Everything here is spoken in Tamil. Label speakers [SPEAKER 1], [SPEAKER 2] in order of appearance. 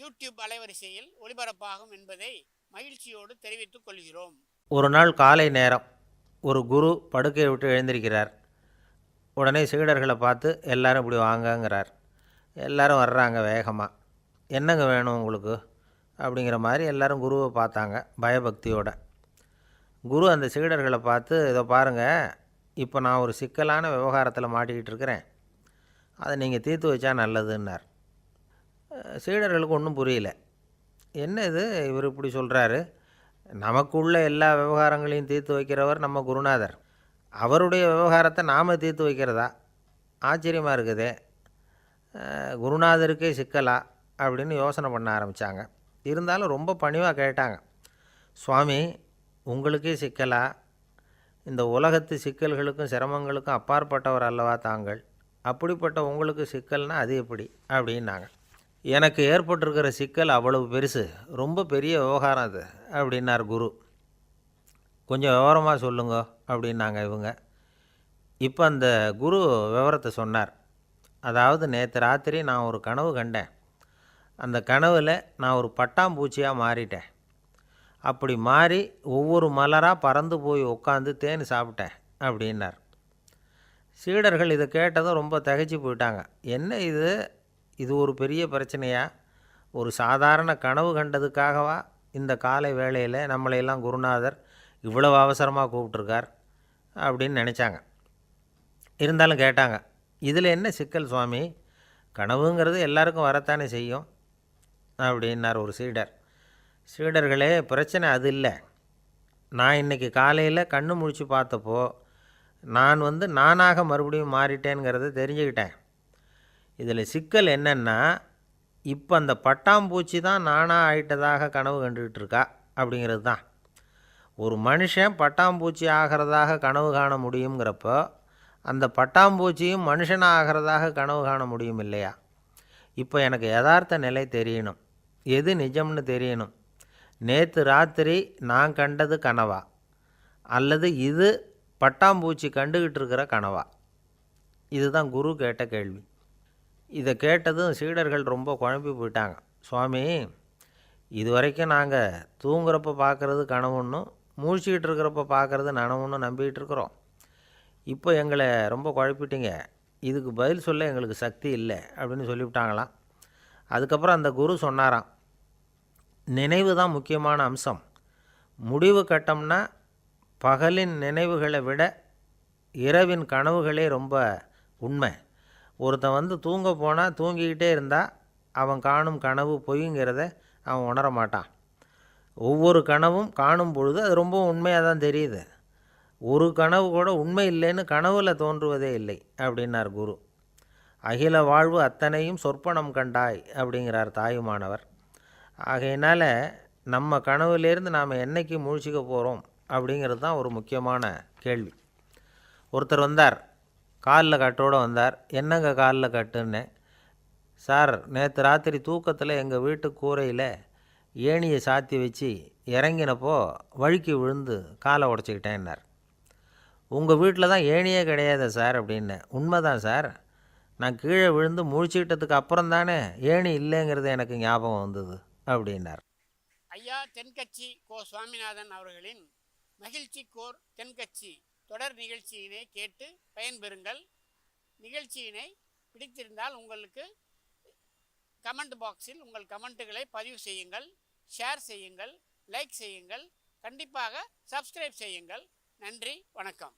[SPEAKER 1] யூடியூப் அலைவரிசையில் ஒளிபரப்பாகும் என்பதை மகிழ்ச்சியோடு தெரிவித்துக் கொள்கிறோம்.
[SPEAKER 2] ஒரு நாள் காலை நேரம் ஒரு குரு படுக்கையை விட்டு எழுந்திருக்கிறார். உடனே சீடர்களை பார்த்து எல்லாரும் இப்படி வாங்கங்கிறார். எல்லாரும் வர்றாங்க வேகமாக என்னங்க வேணும் உங்களுக்கு? அப்படிங்கிற மாதிரி எல்லாரும் குருவை பார்த்தாங்க பயபக்தியோட. குரு அந்த சீடர்களை பார்த்து இதை பாருங்கள் இப்போ நான் ஒரு சிக்கலான விவகாரத்தில் மாட்டிக்கிட்டு இருக்கிறேன். அதை நீங்கள் தீர்த்து வச்சா நல்லதுன்னார். சீடர்களுக்கு ஒன்றும் புரியல. என்ன இது? இவர் இப்படி சொல்கிறாரு நமக்குள்ள எல்லா விவகாரங்களையும் தீர்த்து வைக்கிறவர் நம்ம குருநாதர். அவருடைய விவகாரத்தை நாம் தீர்த்து வைக்கிறதா? ஆச்சரியமாக இருக்குதே. குருநாதருக்கே சிக்கலா? அப்படின்னு யோசனை பண்ண ஆரம்பித்தாங்க இருந்தாலும் ரொம்ப பணிவாக கேட்டாங்க. சுவாமி உங்களுக்கே சிக்கலா? இந்த உலகத்து சிக்கல்களுக்கும் சிரமங்களுக்கும் அப்பாற்பட்டவர் அல்லவா தாங்கள்? அப்படிப்பட்ட உங்களுக்கு சிக்கல்னால் அது எப்படி? அப்படின்னாங்க. எனக்கு ஏற்பட்டிருக்கிற சிக்கல் அவ்வளவு பெருசு. ரொம்ப பெரிய விவகாரம் அது அப்படின்னார் குரு. கொஞ்சம் விவரமாக சொல்லுங்க அப்படின்னாங்க இவங்க. இப்போ அந்த குரு விவரத்தை சொன்னார். அதாவது நேற்று ராத்திரி நான் ஒரு கனவு கண்டேன். அந்த கனவில் நான் ஒரு பட்டாம்பூச்சியாக மாறிட்டேன். அப்படி மாறி ஒவ்வொரு மலராக பறந்து போய் உட்காந்து தேன் சாப்பிட்டேன் அப்படின்னார். சீடர்கள் இதை கேட்டதும் ரொம்ப தகைச்சு போயிட்டாங்க. என்ன இது? இது ஒரு பெரிய பிரச்சனையா? ஒரு சாதாரண கனவு கண்டதுக்காகவா? இந்த காலை வேளையில் நம்மளையெல்லாம் குருநாதர் இவ்வளவு அவசரமாக கூப்பிட்ருக்கார் அப்படின்னு நினச்சாங்க. இருந்தாலும் கேட்டாங்க இதில் என்ன சிக்கல் சுவாமி? கனவுங்கிறது எல்லாருக்கும் வரத்தானே செய்யும்? அப்படின்னார் ஒரு சீடர். சீடர்களே பிரச்சனை அது இல்லை. நான் இன்றைக்கி காலையில் கண்ணு முழிச்சு பார்த்தப்போ நான் வந்து நானாக மறுபடியும் மாறிட்டேங்கிறத தெரிஞ்சுக்கிட்டேன். இதில் சிக்கல் என்னென்னா இப்போ அந்த பட்டாம்பூச்சி தான் நானாக ஆயிட்டதாக கனவு கண்டுகிட்டு இருக்கா? அப்படிங்கிறது தான். ஒரு மனுஷன் பட்டாம்பூச்சி ஆகிறதாக கனவு காண முடியுங்கிறப்போ அந்த பட்டாம்பூச்சியும் மனுஷனாக ஆகிறதாக கனவு காண முடியும் இல்லையா? இப்போ எனக்கு யதார்த்த நிலை தெரியணும். எது நிஜம்னு தெரியணும். நேற்று ராத்திரி நான் கண்டது கனவா? அல்லது இது பட்டாம்பூச்சி கண்டுகிட்டு இருக்கிற கனவா? இதுதான் குரு கேட்ட கேள்வி. இதை கேட்டதும் சீடர்கள் ரொம்ப குழம்பி போயிட்டாங்க. சுவாமி இது வரைக்கும் நாங்கள் தூங்குறப்ப பார்க்குறது கனவுன்னும் மூழ்கிட்டு இருக்கிறப்ப பார்க்குறது நனவுன்னு நம்பிக்கிட்டு இருக்கிறோம். இப்போ எங்களை ரொம்ப குழப்பிட்டீங்க. இதுக்கு பதில் சொல்ல எங்களுக்கு சக்தி இல்லை அப்படின்னு சொல்லிவிட்டாங்களாம். அதுக்கப்புறம் அந்த குரு சொன்னாராம். நினைவு தான் முக்கியமான அம்சம். முடிவு கட்டம்னா பகலின் நினைவுகளை விட இரவின் கனவுகளே ரொம்ப உண்மை. ஒருத்தன் வந்து தூங்க போனால் தூங்கிக்கிட்டே இருந்தால் அவன் காணும் கனவு பொய்ங்கிறத அவன் உணர மாட்டான். ஒவ்வொரு கனவும் காணும் பொழுது அது ரொம்ப உண்மையாக தான் தெரியுது. ஒரு கனவு கூட உண்மை இல்லைன்னு கனவுல தோன்றுவதே இல்லை அப்படின்னார் குரு. அகில வாழ்வு அத்தனையும் சொற்பனம் கண்டாய் அப்படிங்கிறார் தாயுமானவர். ஆகையினால் நம்ம கனவுலேருந்து நாம் என்னைக்கு முழிச்சிக்க போகிறோம் அப்படிங்கிறது தான் ஒரு முக்கியமான கேள்வி. ஒருத்தர் வந்தார் காலில் கட்டோடு வந்தார். என்னங்க காலில் கட்டுன்னு சார் நேற்று ராத்திரி தூக்கத்தில் எங்கள் வீட்டு கூரையில் ஏணியை சாத்தி வச்சு இறங்கினப்போ வழுக்கி விழுந்து காலை உடச்சிக்கிட்டேன்னார். உங்கள் வீட்டில் தான் ஏணியே கிடையாது சார் அப்படின்னு. உண்மைதான் சார். நான் கீழே விழுந்து முழிச்சுக்கிட்டதுக்கு அப்புறம் தானே ஏணி இல்லைங்கிறது எனக்கு ஞாபகம் வந்தது அப்படின்னார்.
[SPEAKER 1] ஐயா தென்கட்சி கோ. சுவாமிநாதன் அவர்களின் மகிழ்ச்சி கோர் தென்கட்சி. தொடர் நிகழ்ச்சியினை கேட்டு பயன்பெறுங்கள். நிகழ்ச்சியினை பிடித்திருந்தால் உங்களுக்கு கமெண்ட் பாக்ஸில் உங்கள் கமெண்ட்டுகளை பதிவு செய்யுங்கள் ஷேர் செய்யுங்கள் லைக் செய்யுங்கள் கண்டிப்பாக சப்ஸ்கிரைப் செய்யுங்கள். நன்றி வணக்கம்.